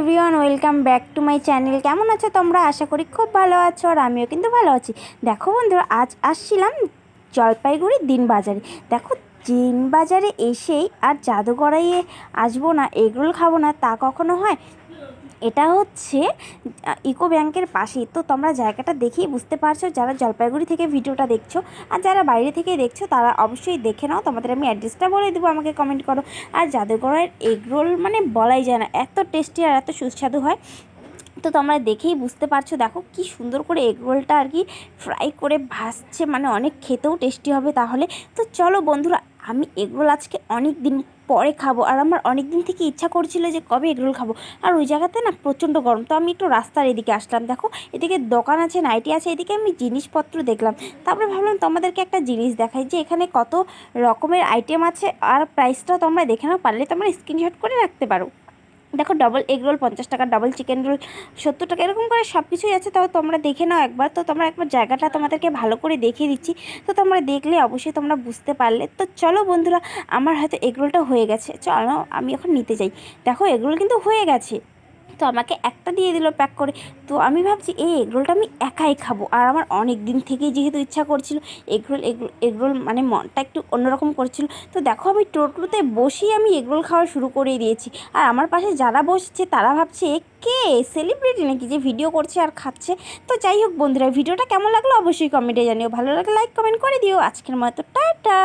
Everyone, welcome back to my channel. কেমন আছো তোমরা? আশা করি খুব ভালো আছো আর আমিও কিন্তু ভালো আছি। দেখো বন্ধুরা, আজ আসছিলাম জলপাইগুড়ি দিন বাজারে। দেখো, দিন বাজারে এসেই আর জাদুগড়াইয়ে আসব না, এগরোল খাব না, তা কখনো হয়? এটা হচ্ছে ইকো ব্যাংকের পাশেই। তো তোমরা জায়গাটা দেখেই বুঝতে পারছ, যারা জলপাইগুড়ি থেকে ভিডিওটা দেখছ আর যারা বাইরে থেকে দেখছ, তারা অবশ্যই দেখে নাও। তোমাদের আমি অ্যাড্রেসটা বলে দেবো, আমাকে কমেন্ট করো। আর জাদুঘরের এগরোল মানে বলাই যায় না, এত টেস্টি আর এত সুস্বাদু হয়। তো তোমরা দেখেই বুঝতে পারছ, দেখো কি সুন্দর করে এগ রোলটা আর কি ফ্রাই করে ভাসছে মানে অনেক খেতেও টেস্টি হবে তাহলে। তো চলো বন্ধুরা আমি এগরোল আজকে অনেক দিন পরে খাব আর আমার অনেক দিন থেকে ইচ্ছা করছিল যে কবে এগরোল খাব। আর ওই জায়গাতে না প্রচণ্ড গরম। তো আমি একটু রাস্তার এদিকে আসলাম। দেখো, এদিকে দোকান আছে, নাইটি আছে, এদিকে আমি জিনিসপত্র দেখলাম। তারপরে ভাবলাম তোমাদেরকে একটা জিনিস দেখাই যে এখানে কত রকমের আইটেম আছে। আর প্রাইসটা তোমরা দেখে নাও, পারলে তোমরা স্ক্রিনশট করে রাখতে পারো। দেখো ডবল এগ রোল পঞ্চাশ টাকা ডবল চিকেন রোল সত্তর টাকা, এরকম করে সব কিছুই আছে। তাও তোমরা দেখে নাও একবার। তো তোমরা একবার জায়গাটা তোমাদেরকে ভালো করে দেখিয়ে দিচ্ছি। তো তোমরা দেখলে অবশ্যই তোমরা বুঝতে পারলে। তো চলো বন্ধুরা, আমার হয়তো এগ রোলটা হয়ে গেছে। চলো, আমি এখন নিতে যাই। দেখো এগ রোল কিন্তু হয়ে গেছে। তো আমাকে একটা দিয়ে দিল প্যাক করে। তো আমি ভাবছি এই এগরোলটা আমি একাই খাব। আর আমার অনেক দিন থেকেই যেহেতু ইচ্ছা করছিল এগরোল এগরোল মানে মনটা একটু অন্যরকম করছিল। তো দেখো, আমি টোটোতে বসেই আমি এগরোল খাওয়া শুরু করে দিয়েছি। আর আমার পাশে যারা বসছে, তারা ভাবছে কে? সেলিব্রিটি নাকি যে ভিডিও করছে আর খাচ্ছে? তো যাই হোক বন্ধুরা, ভিডিওটা কেমন লাগল অবশ্যই কমেন্টে জানিও। ভালো লাগলে লাইক, কমেন্ট করে দিও। আজকের মতো, টাটা!